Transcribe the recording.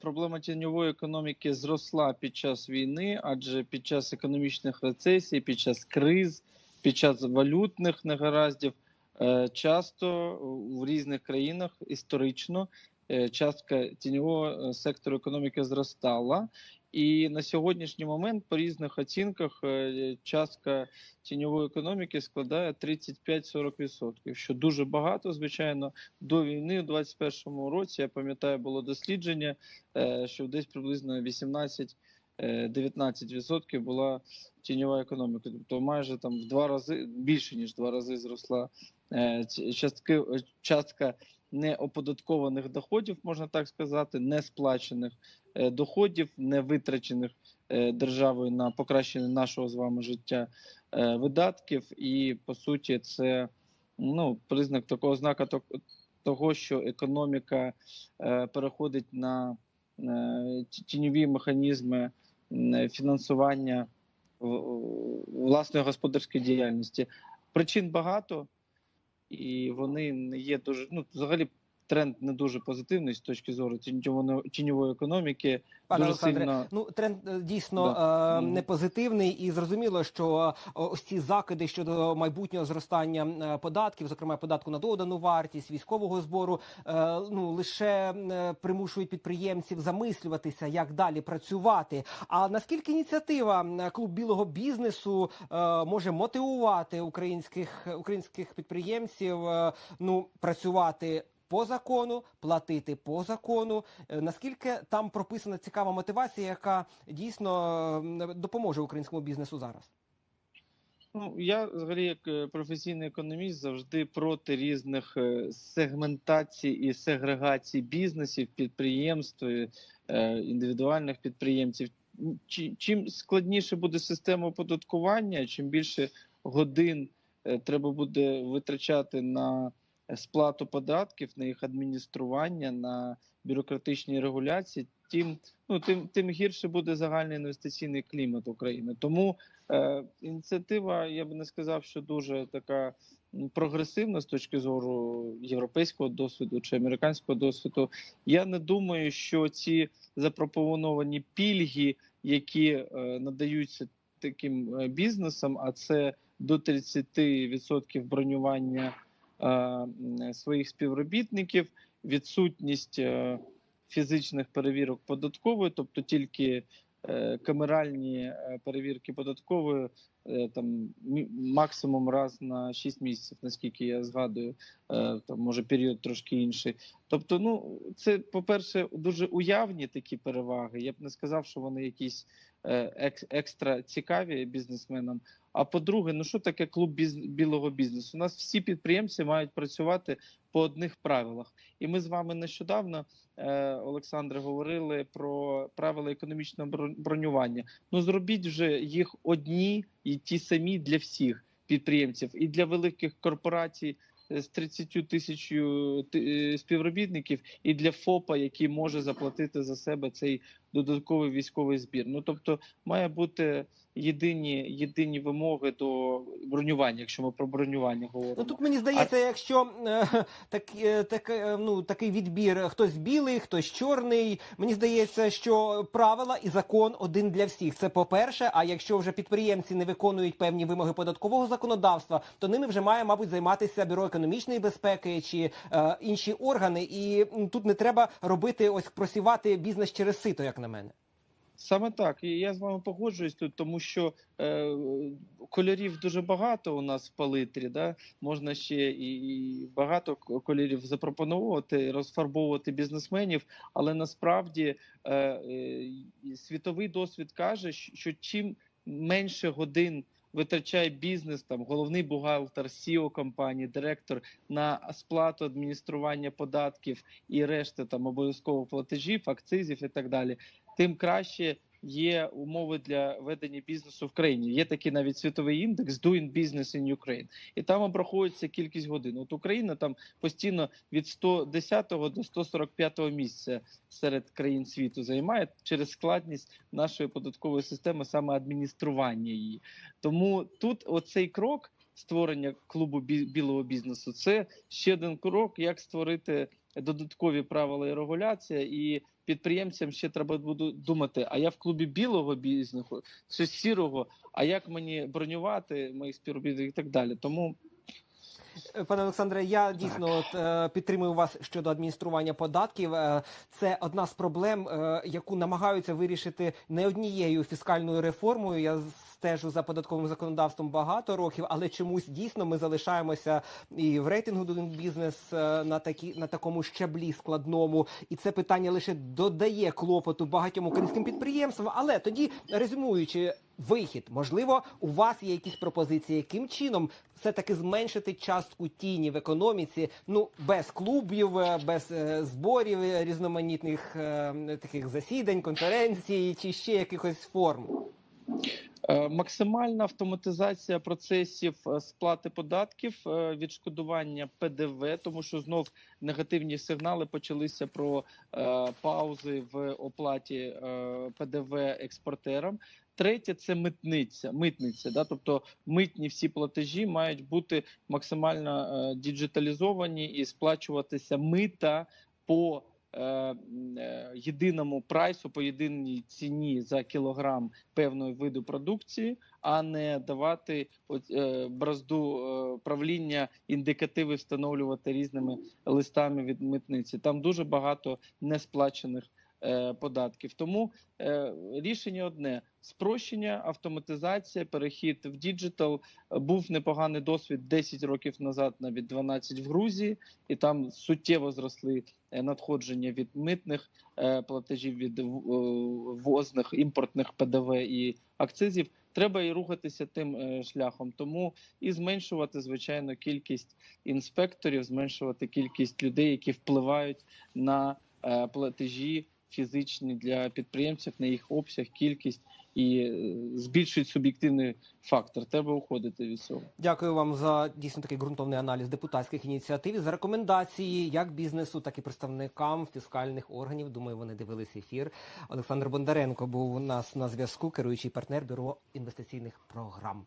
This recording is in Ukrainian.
Проблема тіньової економіки зросла під час війни, адже під час економічних рецесій, під час криз, під час валютних негараздів е, часто в різних країнах історично е, частка тіньового е, сектору економіки зростала. І на сьогоднішній момент по різних оцінках е, частка тіньової економіки складає 35-40%, що дуже багато, звичайно, до війни у 2021 році. Я пам'ятаю, було дослідження, е, що десь приблизно 18-19% була тіньова економіка. Тобто майже там в два рази більше ніж два рази зросла е, частки, частка неоподаткованих доходів, можна так сказати, не сплачених е, доходів, не витрачених е, державою на покращення нашого з вами життя е, видатків. І по суті, це ну признак такого знака то- того, що економіка переходить на тіньові механізми фінансування власної господарської діяльності. Причин багато, і вони не є дуже. Ну, взагалі, тренд не дуже позитивний з точки зору тіньової, тіньової економіки. Пане Олександре, сильно ну тренд е, дійсно Да. е, не позитивний, і зрозуміло, що е, ось ці закиди щодо майбутнього зростання е, податків, зокрема податку на додану вартість, військового збору, е, ну лише примушують підприємців замислюватися, як далі працювати. А наскільки ініціатива клуб білого бізнесу е, може мотивувати українських українських підприємців е, ну працювати? По закону платити по закону. Е, Наскільки там прописана цікава мотивація, яка дійсно допоможе українському бізнесу зараз? Ну, я взагалі, як е, професійний економіст, завжди проти різних е, сегментацій і сегрегацій бізнесів, підприємств, індивідуальних підприємців. Чи- Чим складніше буде система оподаткування, чим більше годин треба буде витрачати на сплату податків, на їх адміністрування, на бюрократичні регуляції, тим, ну, тим, тим гірше буде загальний інвестиційний клімат України. Тому Е, ініціатива, я би не сказав, що дуже така прогресивна з точки зору європейського досвіду чи американського досвіду. Я не думаю, що ці запропоновані пільги, які е, надаються таким е, бізнесам, а це до 30% бронювання своїх співробітників, відсутність е, фізичних перевірок податкової, тобто тільки е, камеральні е, перевірки податкової е, там максимум раз на 6 місяців, наскільки я згадую, е, там може період трошки інший. Тобто, ну це по-перше, дуже уявні такі переваги. Я б не сказав, що вони якісь е, екстра цікаві бізнесменам. А по-друге, ну що таке клуб біз... білого бізнесу? У нас всі підприємці мають працювати по одних правилах. І ми з вами нещодавно, е, Олександре, говорили про правила економічного бро- бронювання. Ну зробіть вже їх одні і ті самі для всіх підприємців, і для великих корпорацій е, з 30 тисяч е, співробітників, і для ФОПа, який може заплатити за себе цей додатковий військовий збір. Ну тобто має бути єдині єдині вимоги до бронювання, якщо ми про бронювання говоримо. Ну тут мені здається, якщо е, так, е, так, е, ну, такий відбір, хтось білий, хтось чорний. Мені здається, що правила і закон один для всіх. Це по-перше. А якщо вже підприємці не виконують певні вимоги податкового законодавства, то ними вже має, мабуть, займатися бюро економічної безпеки чи е, інші органи. І тут не треба робити ось просівати бізнес через сито, як на мене. Саме так, і я з вами погоджуюсь тут, тому що е, кольорів дуже багато у нас в палитрі. Да? Можна ще і, і багато кольорів запропонувати, розфарбовувати бізнесменів, але насправді е, е, світовий досвід каже, що чим менше годин витрачає бізнес, там головний бухгалтер, CEO компанії, директор на сплату адміністрування податків і решти там обов'язково платежів, акцизів і так далі тим краще є умови для ведення бізнесу в країні. Є такий навіть світовий індекс Doing Business in Ukraine. І там обраховується кількість годин. От Україна там постійно від 110 до 145 місця серед країн світу займає через складність нашої податкової системи, саме адміністрування її. Тому тут оцей крок. Створення клубу бі- білого бізнесу це ще один крок, як створити додаткові правила і регуляція, і підприємцям ще треба буду думати: а я в клубі білого бізнесу чи сірого, а як мені бронювати моїх співробітників і так далі. Тому Пане Олександре, я дійсно от, е, підтримую вас щодо адміністрування податків. Е, Це одна з проблем, е, яку намагаються вирішити не однією фіскальною реформою. Я стежу за податковим законодавством багато років, але чомусь дійсно ми залишаємося і в рейтингу Doing Business е, на такі на такому щаблі складному. І це питання лише додає клопоту багатьом українським підприємствам. Але тоді резюмуючи. Вихід, можливо, у вас є якісь пропозиції, яким чином все таки зменшити частку тіні в економіці, ну без клубів, е, без е, зборів різноманітних е, таких засідань, конференцій чи ще якихось форм. Максимальна автоматизація процесів сплати податків, відшкодування ПДВ, тому що знов негативні сигнали почалися про е, паузи в оплаті е, ПДВ експортерам. Третє це митниця. Митниця, да, тобто митні всі платежі мають бути максимально е, діджиталізовані і сплачуватися мита по е, е, єдиному прайсу, по єдиній ціні за кілограм певної виду продукції, а не давати от, е, бразду е, правління індикативи встановлювати різними листами від митниці. Там дуже багато несплачених податків. Тому е, рішення одне: спрощення, автоматизація, перехід в діджитал. Е, Був непоганий досвід 10 років назад, навіть 12 в Грузії, і там суттєво зросли е, надходження від митних е, платежів, від е, ввозних імпортних ПДВ і акцизів. Треба і рухатися тим е, шляхом, тому і зменшувати звичайно кількість інспекторів, зменшувати кількість людей, які впливають на е, платежі фізичні для підприємців, на їх обсяг, кількість і е, збільшують суб'єктивний фактор. Треба уходити від цього. Дякую вам за дійсно такий ґрунтовний аналіз депутатських ініціатив за рекомендації як бізнесу, так і представникам фіскальних органів. Думаю, вони дивились ефір. Олександр Бондаренко був у нас на зв'язку, керуючий партнер бюро інвестиційних програм.